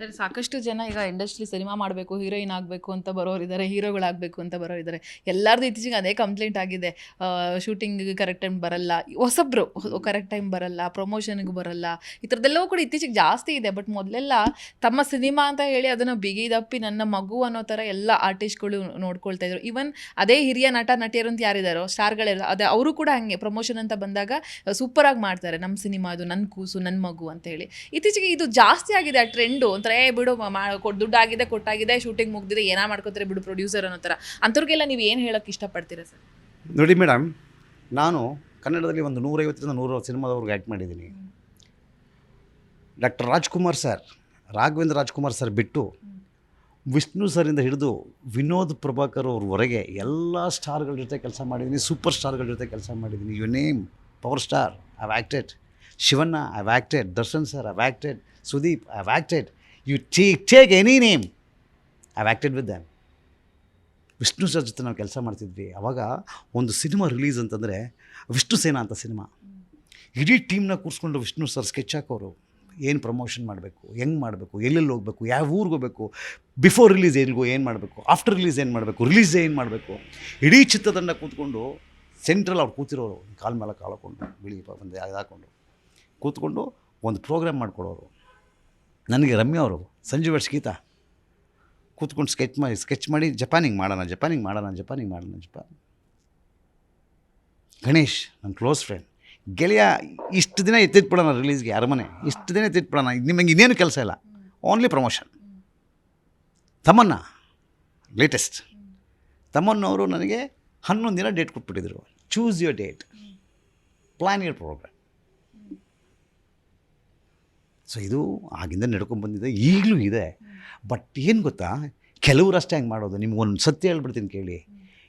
Sir, ಸಾಕಷ್ಟು ಜನ ಈಗ ಇಂಡಸ್ಟ್ರಿ ಸಿನಿಮಾ ಮಾಡಬೇಕು ಹೀರೋಯಿನ್ ಆಗಬೇಕು ಅಂತ ಬರೋರಿದ್ದಾರೆ ಹೀರೋಗಳಾಗಬೇಕು ಅಂತ ಬರೋರಿದ್ದಾರೆ ಎಲ್ಲರದು ಇತ್ತೀಚೆಗೆ ಅದೇ ಕಂಪ್ಲೇಂಟ್ ಆಗಿದೆ. ಶೂಟಿಂಗ್ ಕರೆಕ್ಟ್ ಟೈಮ್ ಬರಲ್ಲ. ಹೊಸಬ್ರು ಕರೆಕ್ಟ್ ಟೈಮ್ ಬರಲ್ಲ ಪ್ರಮೋಷನ್ಗೆ ಬರಲ್ಲ. ಈ ಥರದ್ದೆಲ್ಲವೂ ಕೂಡ ಇತ್ತೀಚೆಗೆ ಜಾಸ್ತಿ ಇದೆ. ಬಟ್ ಮೊದಲೆಲ್ಲ ತಮ್ಮ ಸಿನಿಮಾ ಅಂತ ಹೇಳಿ ಅದನ್ನು ಬಿಗಿದಪ್ಪಿ ನನ್ನ ಮಗು ಅನ್ನೋ ಥರ ಎಲ್ಲ ಆರ್ಟಿಸ್ಟ್ಗಳು ನೋಡ್ಕೊಳ್ತಾ ಇದ್ರು. ಈವನ್ ಅದೇ ಹಿರಿಯ ನಟ, ನಟಿಯರು ಅಂತ ಯಾರಿದ್ದಾರೋ ಸ್ಟಾರ್ಗಳೆಲ್ಲ ಅದೇ ಅವರು ಕೂಡ ಹಾಗೆ ಪ್ರಮೋಷನ್ ಅಂತ ಬಂದಾಗ ಸೂಪರಾಗಿ ಮಾಡ್ತಾರೆ. ನಮ್ಮ ಸಿನಿಮಾ ಅದು ನನ್ನ ಕೂಸು ನನ್ನ ಮಗು ಅಂತ ಹೇಳಿ. ಇತ್ತೀಚೆಗೆ ಇದು ಜಾಸ್ತಿ ಆಗಿದೆ ಆ ಟ್ರೆಂಡು ಒಂಥರ ಏ ಬಿಡು ಕೊಟ್ಟು ದುಡ್ಡು ಆಗಿದೆ ಕೊಟ್ಟಾಗಿದೆ ಶೂಟಿಂಗ್ ಮುಗ್ದಿದೆ, ಏನಾ ಮಾಡ್ಕೋತಾರೆ ಬಿಡು ಪ್ರೊಡ್ಯೂಸರ್ ಅನ್ನೋ ಥರ. ಅಂಥವ್ರಿಗೆಲ್ಲ ನೀವು ಏನು ಹೇಳೋಕ್ಕೆ ಇಷ್ಟಪಡ್ತೀರಾ ಸರ್? ನೋಡಿ ಮೇಡಮ್ ನಾನು ಕನ್ನಡದಲ್ಲಿ ಒಂದು ನೂರೈವತ್ತರಿಂದ ನೂರ ಸಿನಿಮಾದವ್ರಿಗೆ ಆ್ಯಕ್ಟ್ ಮಾಡಿದ್ದೀನಿ. Doctor Rajkumar sir Raghavendra Rajkumar sir ಬಿಟ್ಟು ವಿಷ್ಣು ಸರಿಂದ ಹಿಡಿದು ವಿನೋದ್ ಪ್ರಭಾಕರ್ ಅವ್ರವರೆಗೆ ಎಲ್ಲ ಸ್ಟಾರ್ಗಳ ಜೊತೆ ಕೆಲಸ ಮಾಡಿದ್ದೀನಿ ಸೂಪರ್ ಸ್ಟಾರ್ಗಳ ಜೊತೆ ಕೆಲಸ ಮಾಡಿದ್ದೀನಿ. You name power star I've acted Shivanna I've acted Darshan sir I've acted Sudeep I've acted you take take any name I've acted with damn Vishnu sir ಜೊತೆ ನಾವು ಕೆಲಸ ಮಾಡ್ತಿದ್ವಿ. ಆವಾಗ ಒಂದು ಸಿನಿಮಾ ರಿಲೀಸ್ ಅಂತಂದರೆ ವಿಷ್ಣು ಸೇನಾ ಅಂತ ಸಿನಿಮಾ. ಇಡೀ ಟೀಮ್ನ ಕೂರಿಸ್ಕೊಂಡು ವಿಷ್ಣು ಸರ್ ಸ್ಕೆಚ್ ಹಾಕೋರು. ಏನು ಪ್ರಮೋಷನ್ ಮಾಡಬೇಕು, ಹೆಂಗೆ ಮಾಡಬೇಕು, ಎಲ್ಲೆಲ್ಲಿ ಹೋಗಬೇಕು, ಯಾವ ಊರಿಗೆ ಹೋಗಬೇಕು ಬಿಫೋರ್ ರಿಲೀಸ್ ಎಲ್ಲಿಗೋ ಏನು ಮಾಡಬೇಕು ಆಫ್ಟರ್ ರಿಲೀಸ್ ಏನು ಮಾಡಬೇಕು ರಿಲೀಸ್ ಏನು ಮಾಡಬೇಕು. ಇಡೀ ಚಿತ್ರತಂಡ ಕೂತ್ಕೊಂಡು ಸೆಂಟ್ರಲ್ ಅವ್ರು ಕೂತಿರೋರು. ಕಾಲ ಮೇಲೆ ಕಾಲು ಹಾಕೊಂಡು, ಬಿಳಿ ಇದು ಹಾಕೊಂಡು ಕೂತ್ಕೊಂಡು ಒಂದು ಪ್ರೋಗ್ರಾಮ್ ಮಾಡಿಕೊಡೋರು. ನನಗೆ ರಮ್ಯ ಅವರು ಸಂಜು ವರ್ಷ ಗೀತಾ, ಕೂತ್ಕೊಂಡು ಸ್ಕೆಚ್ ಮಾಡಿ ಸ್ಕೆಚ್ ಮಾಡಿ ಜಪಾನಿಗೆ ಮಾಡೋಣ ಜಪಾನಿಗೆ ಮಾಡೋಣ ಜಪಾನಿಗೆ ಮಾಡೋಣ, ಜಪಾನ್. ಗಣೇಶ್ ನನ್ನ ಕ್ಲೋಸ್ ಫ್ರೆಂಡ್ ಗೆಳೆಯ, ಇಷ್ಟು ದಿನ ಎತ್ತಿಟ್ಬಿಡೋಣ ರಿಲೀಸ್ಗೆ ಅರಮನೆ. ಇಷ್ಟು ದಿನ ಎತ್ತಿಟ್ಬಿಡೋಣ. ನಿಮಗೆ ಇನ್ನೇನು ಕೆಲಸ ಇಲ್ಲ. ಓನ್ಲಿ ಪ್ರಮೋಷನ್ ತಮ್ಮನ್ನ ಲೇಟೆಸ್ಟ್ ತಮ್ಮನ್ನವರು ನನಗೆ ಹನ್ನೊಂದು ದಿನ date ಕೊಟ್ಬಿಟ್ಟಿದ್ರು. Choose your date plan your programme so ಇದು ಆಗಿಂದ ನಡ್ಕೊಂಡು ಬಂದಿದೆ ಈಗಲೂ ಇದೆ. ಬಟ್ ಏನು ಗೊತ್ತಾ? ಕೆಲವರು ಅಷ್ಟೇ ಹಂಗೆ ಮಾಡೋದು. ನಿಮ್ಗೊಂದು ಸತ್ಯ ಹೇಳ್ಬಿಡ್ತೀನಿ ಕೇಳಿ.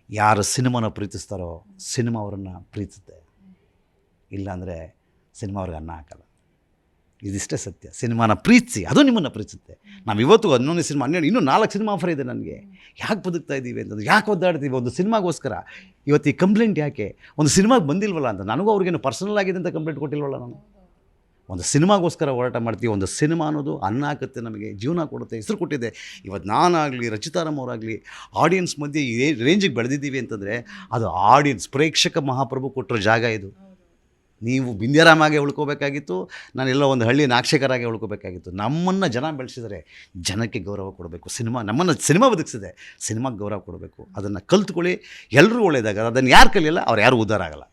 ಯಾರು ಸಿನಿಮಾನ ಪ್ರೀತಿಸ್ತಾರೋ ಸಿನಿಮಾ ಅವರನ್ನು ಪ್ರೀತಿಸುತ್ತೆ ಇಲ್ಲಾಂದರೆ ಸಿನಿಮಾ ಅವ್ರಿಗೆ ಅನ್ನ ಹಾಕಲ್ಲ. ಇದಿಷ್ಟೇ ಸತ್ಯ. ಸಿನಿಮಾನ ಪ್ರೀತಿಸಿ ಅದು ನಿಮ್ಮನ್ನು ಪ್ರೀತಿಸುತ್ತೆ. ನಾವು ಇವತ್ತು ಹನ್ನೊಂದು ಸಿನಿಮಾ ಹನ್ನೆರಡು ಇನ್ನೂ ನಾಲ್ಕು ಸಿನಿಮಾ ಆಫರ್ ಇದೆ ನನಗೆ. ಯಾಕೆ ಬದುಕ್ತಾ ಇದ್ದೀವಿ ಅಂತಂದ್ರೆ ಯಾಕೆ ಒದ್ದಾಡ್ತೀವಿ ಒಂದು ಸಿನಿಮಾಗೋಸ್ಕರ? ಇವತ್ತು ಈ ಕಂಪ್ಲೇಂಟ್ ಯಾಕೆ? ಒಂದು ಸಿನಿಮಾಗೆ ಬಂದಿಲ್ವಲ್ಲ ಅಂತ ನನಗೂ ಅವ್ರಿಗೇನು ಪರ್ಸನಲ್ ಆಗಿದೆ ಅಂತ ಕಂಪ್ಲೇಂಟ್ ಕೊಟ್ಟಿಲ್ವಲ್ಲ ನಾನು? ಒಂದು ಸಿನಿಮಾಗೋಸ್ಕರ ಹೋರಾಟ ಮಾಡ್ತೀವಿ, ಒಂದು ಸಿನಿಮಾ ಅನ್ನೋದು ಅನ್ನ ಹಾಕುತ್ತೆ ನಮಗೆ, ಜೀವನ ಕೊಡುತ್ತೆ, ಹೆಸರು ಕೊಟ್ಟಿದೆ. ಇವತ್ತು ನಾನಾಗಲಿ ರಚಿತಾರಾಮ್ ಅವರಾಗಲಿ ಆಡಿಯನ್ಸ್ ಮಧ್ಯೆ ಈ ರೇಂಜಿಗೆ ಬೆಳೆದಿದ್ದೀವಿ ಅಂತಂದರೆ, ಅದು ಆಡಿಯನ್ಸ್ ಪ್ರೇಕ್ಷಕ ಮಹಾಪ್ರಭು ಕೊಟ್ಟಿರೋ ಜಾಗ ಇದು. ನೀವು ಬಿಂದ್ಯರಾಮಾಗೆ ಉಳ್ಕೋಬೇಕಾಗಿತ್ತು, ನಾನೆಲ್ಲ ಒಂದು ಹಳ್ಳಿ ನಾಕ್ಷಕರಾಗೆ ಉಳ್ಕೋಬೇಕಾಗಿತ್ತು. ನಮ್ಮನ್ನು ಜನ ಬೆಳೆಸಿದರೆ ಜನಕ್ಕೆ ಗೌರವ ಕೊಡಬೇಕು. ಸಿನಿಮಾ ನಮ್ಮನ್ನು ಸಿನಿಮಾ ಬದುಕಿಸಿದೆ, ಸಿನಿಮಾಗೆ ಗೌರವ ಕೊಡಬೇಕು. ಅದನ್ನು ಕಲ್ತ್ಕೊಳ್ಳಿ ಎಲ್ಲರೂ ಒಳ್ಳೆಯದಾಗ ಅದನ್ನು ಯಾರು ಕಲಿಯಲ್ಲ, ಅವ್ರು ಯಾರು ಉದ್ಧಾರ ಆಗಲ್ಲ.